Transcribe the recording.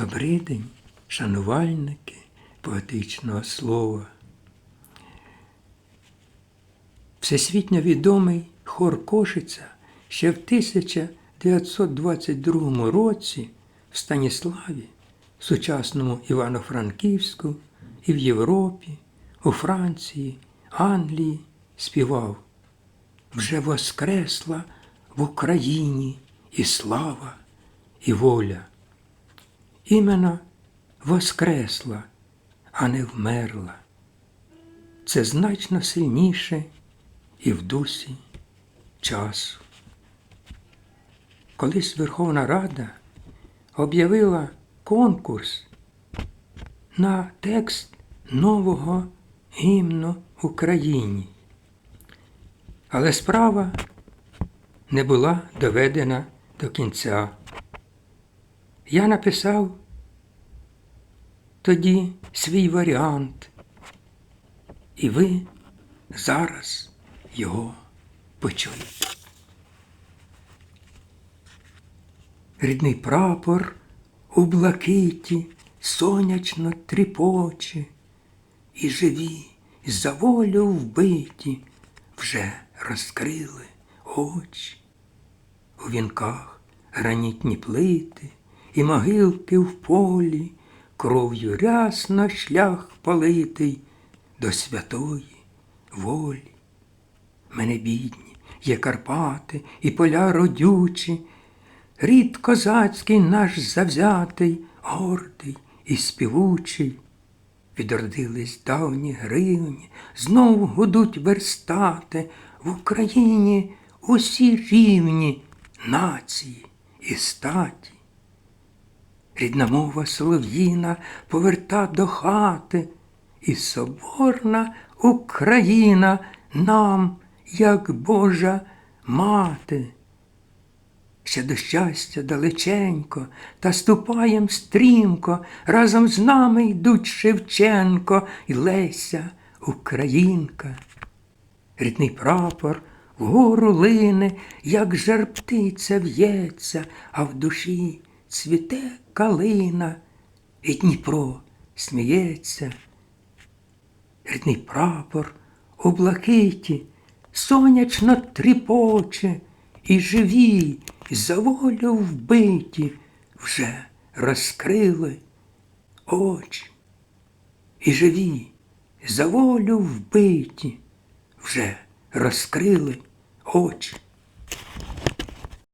Добрий день, шанувальники поетичного слова. Всесвітньо відомий хор Кошиця ще в 1922 році в Станіславі, сучасному Івано-Франківську і в Європі, у Франції, Англії співав вже воскресла в Україні і слава, і воля. Іменно воскресла, а не вмерла. Це значно сильніше і в дусі часу. Колись Верховна Рада об'явила конкурс на текст нового гімну Україні. Але справа не була доведена до кінця. Я написав тоді свій варіант, і ви зараз його почуєте. Рідний прапор у блакиті сонячно тріпоче, і живі, за волю вбиті, вже розкрили очі. У вінках гранітні плити і могилки в полі, кров'ю рясно шлях политий до святої волі. Мене бідні, є Карпати і поля родючі, рід козацький наш завзятий, гордий і співучий. Відродились давні гривні, знов гудуть верстати в Україні усі рівні нації і статі. Рідна мова солов'їна поверта до хати, і соборна Україна нам, як Божа мати. Ще до щастя далеченько, та ступаєм стрімко, разом з нами йдуть Шевченко і Леся, Українка. Рідний прапор вгору лине, як жар птиця в'ється, а в душі цвіте калина, і Дніпро сміється. Рідний прапор у блакиті сонячно тріпоче, і живі, за волю вбиті, вже розкрили очі. І живі, за волю вбиті, вже розкрили очі.